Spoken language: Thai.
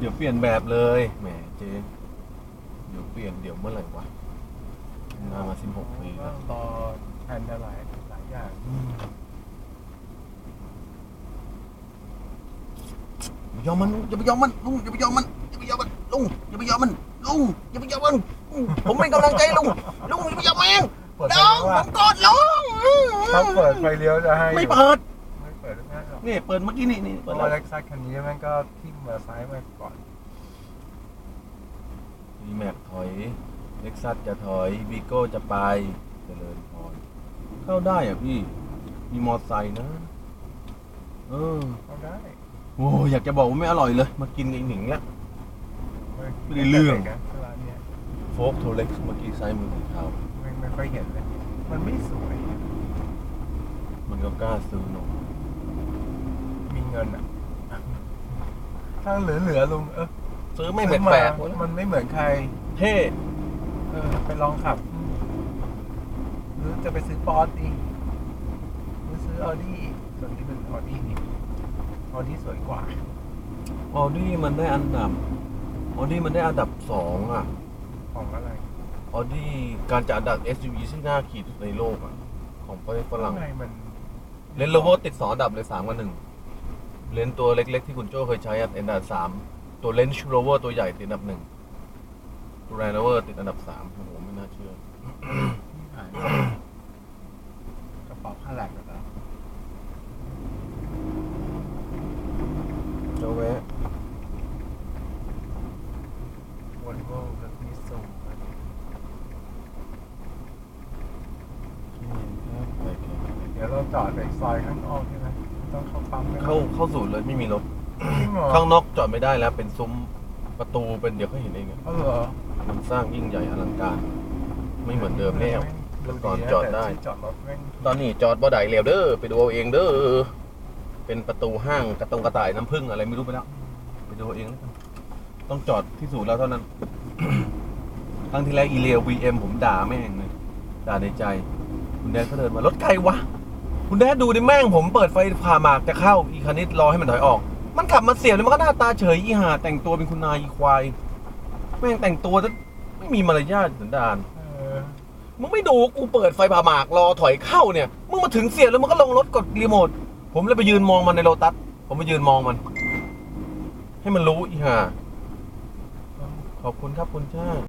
ดี๋ยวเปลี่ยนแบบเลยแหมเจ๊เดี๋ยวเปลี่ยนเดี๋ยวเมื่อไหร่วะงานมาสิบหกปีก็แล้วรอแทนอะไรหลายอย่างอย่ายอมมันอย่าไปยอมมันลุงอย่าไปยอมมันอย่าไปยอมมันลุงอย่าไปยอมมันลุงอย่าไปยอมมันลุงผมเป็นกำลังใจลุงลุงอย่าไปยอมมันเปิดไฟลุงว่าผมกดลุงถ้าเปิดไฟเลี้ยวจะให้ ไม่เปิด นี่เปิดเมื่อกี้นี่นี่เพเปิดราะแล้วว่าเล็กซัสคันนี้แม่งก็ทิ่มมาซ้ายมาก่อน มีแม็กถอยเล็กซัสจะถอยวีโก้จะไปเจริญพรเข้าได้อะพี่ มีมอไซค์นะ เออเข้าได้โอ้อยากจะบอกว่าไม่อร่อยเลย มากินกับไอ้หนิงแล้วไม่ไม่ได้เรื่อง นะร้านเนี้ยโฟกโทเล็กเมื่อกี้ซ้ายมือของเขาไม่ไม่ค่อยเห็นเลย มันไม่สวย มันก็กล้าซื้อหนมมี เงินอะถ้าเหลือเหลือๆลุงเออซื้อไม่ซื้อแปลกามันไม่เหมือนใครๆเท่เออไปลองขับ หรือจะไปซื้อปอร์ตดีหรือซื้อออดี้ส่วนนี้เป็นออดี้นี่ออดี้สวยกว่าออดี้มันได้อันดับออดี้มันได้อันดับสองอะของอะไรออดี้การจัดอันดับ SUV ที่น่าขี่ที่สุดในโลกอะ ของประเทศฝรั่งข้างในมันเลนโลโวติดสองอันดับเลยสามกับหนึ่ง เลนตัวเล็ก ๆ ที่คุณโจ้เคยใช้อะติดอันดับสามตัวเลนส์โรเวอร์ตัวใหญ่ติดอันดับหนึ่งตัวแรนโวอร์ติดอันดับสามโอ้โหไม่น่าเชื่อที่หายกระเป๋าผ้าแหลกแล้วเจ้าแวะวอลโว่รถมิสซูเดี๋ยวเราจอดในซอยข้างนอกใช่ไหมไม่ ต้องเข้าปั๊มไม่ต้องเข้าเข้าสู่เลยไม่มีรถ จริงเหรอข้างนอกจอดไม่ได้แล้วเป็นซุ้มประตูเป็นเดี๋ยวเขาเห็นเองอะเออเหรอมันสร้างยิ่งใหญ่อลังการ ไม่เหมือนเดิมแล้วเมื่อก่อนจอดได้ แต่ที่จอดรถแม่งตอนนี้จอดบ่ได้แล้วเด้อไปดูเอาเองเด้อเป็นประตูห้างกระตรงกระต่ายน้ำผึ้งอะไรไม่รู้ไปแล้วไปดูเอาเองแล้วกันต้องจอดที่ศูนย์แล้วเท่านั้น ครั้งที่แล้วอีเลียว VM ผมด่าแม่งเลยด่าในใจ คุณแดนเขาเดินมารถไกลวะ คุณแดนดูดิแม่งผมเปิดไฟผ่าหมากจะเข้าอีคันนี้รอให้มันถอยออก มันขับมาเสียบแล้วมันก็หน้าตาเฉยอีห่าแต่งตัวเป็นคุณนายอีควายแม่งแต่งตัวจะไม่มีมารยาทสันดานมึงไม่ดูกูเปิดไฟผ่าหมากรอถอยเข้าเนี่ยมึงมาถึงเสียบแล้วมึงก็ลงรถกดรีโมทผมเลยไปยืนมองมันในโลตัสผมไปยืนมองมัน ให้มันรู้อีห่าขอบคุณครับคุณชาติ